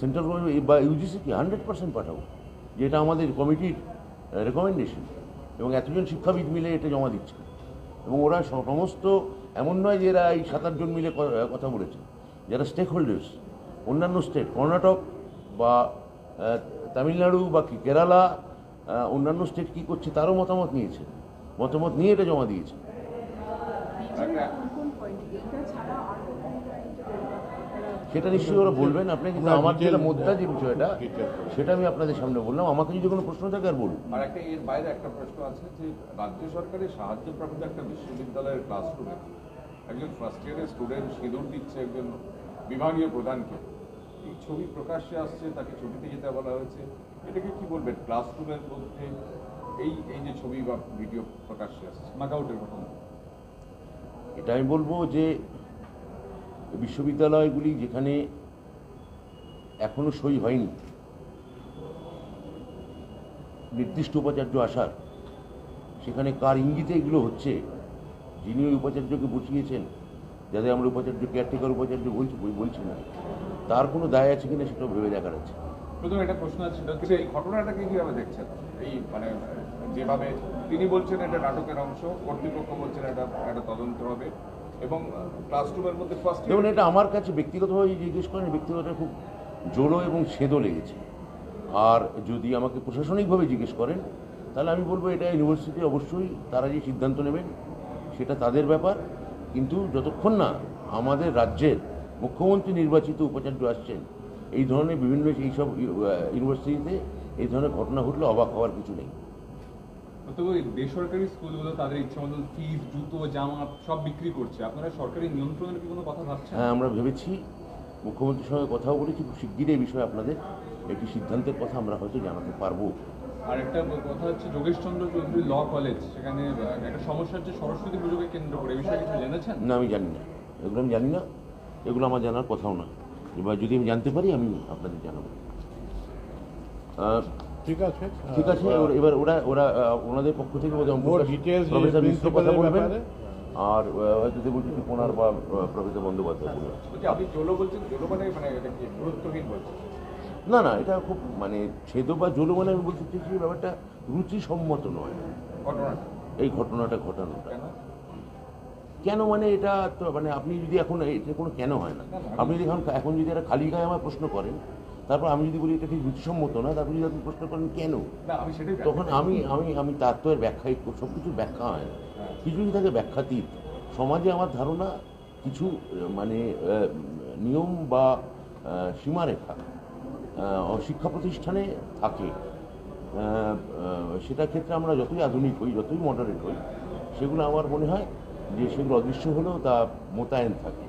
Central government বা ইউজিসিকে hundred percent পাঠাবো যেটা আমাদের কমিটির রেকমেন্ডেশন এবং এতজন শিক্ষাবিদ মিলে এটা জমা দিচ্ছে। এবং ওরা সমস্ত, এমন নয় যে এরা এই সাত আটজন মিলে কথা বলেছে। যারা স্টেক হোল্ডার্স অন্যান্য স্টেট কর্ণাটক বা তামিলনাড়ু বা কেরালা অন্যান্য স্টেট কী করছে, তারও মতামত নিয়েছে। মতামত নিয়ে এটা জমা দিয়েছে বিজেপির কোন কোন পয়েন্ট এটা ছাড়া আর কোন কোন পয়েন্টে সেটা নিশ্চয়ই ওরা বলবেন আপনি কিন্তু আমার যেটা মুদ্রা যে বিষয়টা সেটা আমি আপনাদের সামনে বললাম। আমাকে যদি কোনো প্রশ্ন থাকে আর বলুন। আর একটা এর বাইরে একটা প্রশ্ন আছে যে রাজ্য সরকারের সাহায্যপ্রাপ্ত একটা বিশ্ববিদ্যালয়ের ক্লাসরুমে একজন ফার্স্ট ইয়ারের স্টুডেন্ট সিঁদুর দিচ্ছে একজন বিভাগীয় প্রধানকে। এই ছবি প্রকাশ্যে আসছে তাকে ছবিতে যেতে বলা হয়েছে। এটাকে কি বলবেন? ক্লাসরুমের মধ্যে এই এই যে ছবি বা ভিডিও প্রকাশ্যে আসছে নাকআউটের ঘটনা এটা আমি বলব যে বিশ্ববিদ্যালয়গুলি যেখানে এখনও সই হয়নি, নির্দিষ্ট উপাচার্য আসার, সেখানে কার ইঙ্গিতে এগুলো হচ্ছে, যিনি ওই উপাচার্যকে বসিয়েছেন, যাদের আমরা উপাচার্য কেয়ারটেকার উপাচার্য বলছি বলছি না, তার কোনো দায় আছে কিনা সেটাও ভেবে দেখার আছে। প্রথমে একটা প্রশ্ন আছে, সেটা হচ্ছে এই ঘটনাটাকে কীভাবে দেখছেন? এই মানে যেভাবে তিনি বলছেন এটা নাটকের অংশ, কর্তৃপক্ষ বলছেন এটা একটা তদন্ত হবে এবং ক্লাসরুমের মধ্যে ফার্স্ট দেখুন, এটা আমার কাছে ব্যক্তিগতভাবে জিজ্ঞেস করেন ব্যক্তিগত খুব জোরো এবং সেদো লেগেছে। আর যদি আমাকে প্রশাসনিকভাবে জিজ্ঞেস করেন, তাহলে আমি বলব এটা ইউনিভার্সিটি অবশ্যই তারা যে সিদ্ধান্ত নেবেন, সেটা তাদের ব্যাপার। কিন্তু যতক্ষণ না আমাদের রাজ্যের মুখ্যমন্ত্রী নির্বাচিত উপাচার্য আসছেন এই ধরনের বিভিন্ন এইসব ইউনিভার্সিটিতে এই ধরনের ঘটনা ঘটলে অবাক হওয়ার কিছু নেই। তবে বেসরকারি স্কুলগুলো তাদের ইচ্ছা মতো ফিস জুতো জামা সব বিক্রি করছে। আপনারা সরকারি নিয়ন্ত্রণের কি কোনো কথা ভাবছেন? হ্যাঁ আমরা ভেবেছি মুখ্যমন্ত্রীর সঙ্গে কথাও বলেছি খুব শিগগিরই এই বিষয়ে আপনাদের একটি সিদ্ধান্তের কথা আমরা হয়তো জানাতে পারব। আর একটা কথা হচ্ছে যোগেশচন্দ্র চৌধুরী ল কলেজ সেখানে একটা সমস্যা হচ্ছে সরস্বতী পুজোকে কেন্দ্র করে এই বিষয়ে কিছু জেনেছেন? না আমি জানি না। এগুলো আমি জানি না। এগুলো আমার জানার কথাও না এবার যদি আমি জানতে পারি আমি আপনাদের জানাব। ঠিক আছে ঠিক আছে এবার- ওরা ওরা ওনাদের পক্ষ থেকে প্রফেসর মিশ্র কথা বলবেন। আর হয়তো দেবজ্যোতি কুমার বা প্রফেসর বন্দ্যোপাধ্যায় বলবেন। বলছি আপনি জোলো বলছেন জোলো মানে মানে না না এটা খুব মানে ছেদ বা জোলো মানে আমি বলতে চাইছি ব্যাপারটা রুচিসম্মত নয়। ঘটনাটা। এই ঘটনাটা ঘটানোটা। কেন মানে এটা তো মানে আপনি যদি এখন এটা কোনো কেন হয় না? আপনি যদি এখন এখন যদি একটা খালি গায়ে আমার প্রশ্ন করেন তারপর আমি যদি বলি এটা ঠিক রুচিসম্মত না তারপর যদি আপনি প্রশ্ন করেন কেন? তখন আমি আমি আমি তার তো এর ব্যাখ্যাই সব কিছু ব্যাখ্যা হয় না। কিছু কিছু থাকে ব্যাখ্যাতীত। সমাজে আমার ধারণা কিছু মানে নিয়ম বা সীমারেখা শিক্ষা প্রতিষ্ঠানে থাকে। সেটার ক্ষেত্রে আমরা যতই আধুনিক হই যতই মডারেট হই সেগুলো আমার মনে হয় যে সেগুলো অদৃশ্য হলেও তা মোতায়েন থাকে।